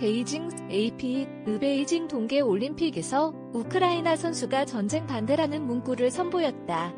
베이징 AP 의베이징 동계 올림픽에서 우크라이나 선수가 전쟁 반대라는 문구를 선보였다.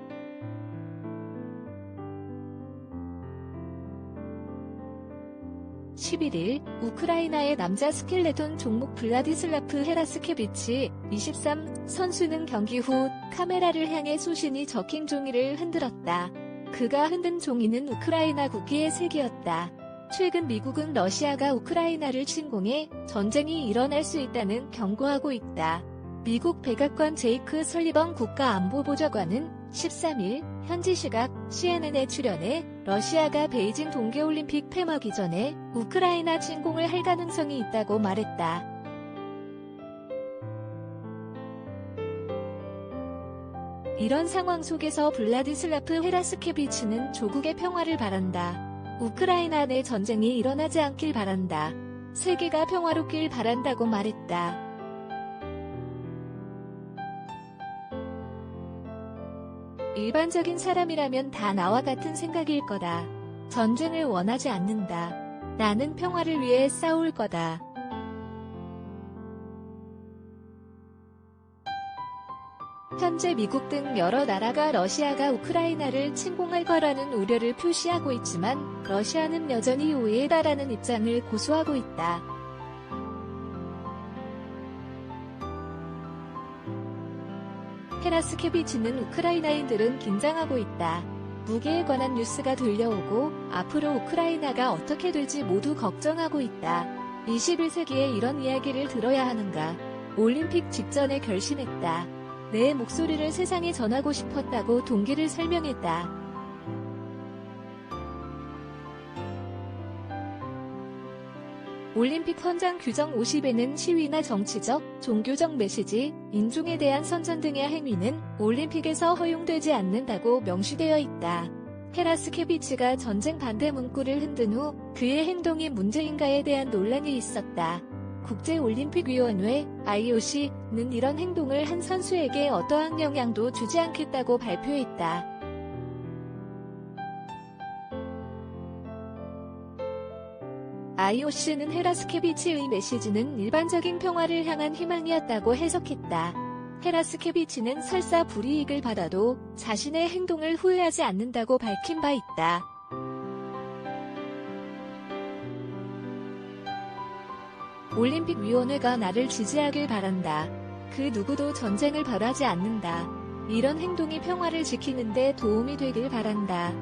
11일 우크라이나의 남자 스켈레톤 종목 블라디슬라프 헤라스케비치 23 선수는 경기 후 카메라를 향해 소신이 적힌 종이를 흔들었다. 그가 흔든 종이는 우크라이나 국기의 색이었다. 최근 미국은 러시아가 우크라이나를 침공해 전쟁이 일어날 수 있다는 경고하고 있다. 미국 백악관 제이크 설리번 국가안보보좌관은 13일 현지 시각 CNN에 출연해 러시아가 베이징 동계올림픽 폐막이 전에 우크라이나 침공을 할 가능성이 있다고 말했다. 이런 상황 속에서 블라디슬라프 헤라스케비치는 조국의 평화를 바란다. 우크라이나 내 전쟁이 일어나지 않길 바란다. 세계가 평화롭길 바란다고 말했다. 일반적인 사람이라면 다 나와 같은 생각일 거다. 전쟁을 원하지 않는다. 나는 평화를 위해 싸울 거다. 현재 미국 등 여러 나라가 러시아가 우크라이나를 침공할 거라는 우려를 표시하고 있지만 러시아는 여전히 오해다라는 입장을 고수하고 있다. 헤라스케비치는 우크라이나인들은 긴장하고 있다. 무게에 관한 뉴스가 들려오고 앞으로 우크라이나가 어떻게 될지 모두 걱정하고 있다. 21세기에 이런 이야기를 들어야 하는가. 올림픽 직전에 결심했다. 내 목소리를 세상에 전하고 싶었다고 동기를 설명했다. 올림픽 헌장 규정 50에는 시위나 정치적, 종교적 메시지, 인종에 대한 선전 등의 행위는 올림픽에서 허용되지 않는다고 명시되어 있다. 헤라스케비치가 전쟁 반대 문구를 흔든 후 그의 행동이 문제인가에 대한 논란이 있었다. 국제올림픽위원회 IOC는 이런 행동을 한 선수에게 어떠한 영향도 주지 않겠다고 발표했다. IOC는 헤라스케비치의 메시지는 일반적인 평화를 향한 희망이었다고 해석했다. 헤라스케비치는 설사 불이익을 받아도 자신의 행동을 후회하지 않는다고 밝힌 바 있다. 올림픽위원회가 나를 지지하길 바란다. 그 누구도 전쟁을 바라지 않는다. 이런 행동이 평화를 지키는데 도움이 되길 바란다.